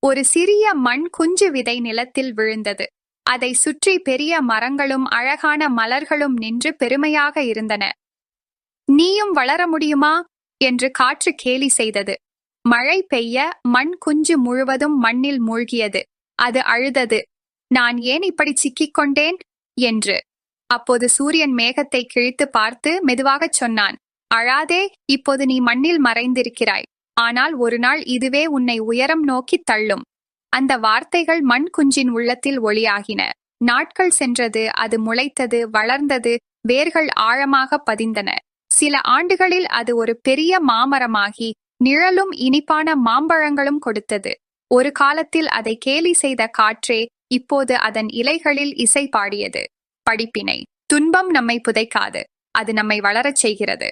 ஒரு சிறிய மண் குஞ்சு விதை நிலத்தில் விழுந்தது. அதை சுற்றி பெரிய மரங்களும் அழகான மலர்களும் நின்று பெருமையாக இருந்தன. நீயும் வளர முடியுமா? என்று காற்று கேலி செய்தது. மழை பெய்ய மண் குஞ்சு முழுவதும் மண்ணில் மூழ்கியது. அது அழுதது. நான் ஏன் இப்படி சிக்கிக் கொண்டேன்? என்று. அப்போது சூரியன் மேகத்தை கிழித்து பார்த்து மெதுவாகச் சொன்னான். அழாதே இப்போது நீ மண்ணில் மறைந்திருக்கிறாய். ஆனால் ஒரு நாள் இதுவே உன்னை உயரம் நோக்கித் தள்ளும். அந்த வார்த்தைகள் மண் குஞ்சின் உள்ளத்தில் ஒளியாகின. நாட்கள் சென்றது அது முளைத்தது வளர்ந்தது வேர்கள் ஆழமாக பதிந்தன. சில ஆண்டுகளில் அது ஒரு பெரிய மாமரமாகி நிழலும் இனிப்பான மாம்பழங்களும் கொடுத்தது. ஒரு காலத்தில் அதை கேலி செய்த காற்றே இப்போது அதன் இலைகளில் இசை பாடியது. படிப்பினை துன்பம் நம்மை புதைக்காது அது நம்மை வளரச் செய்கிறது.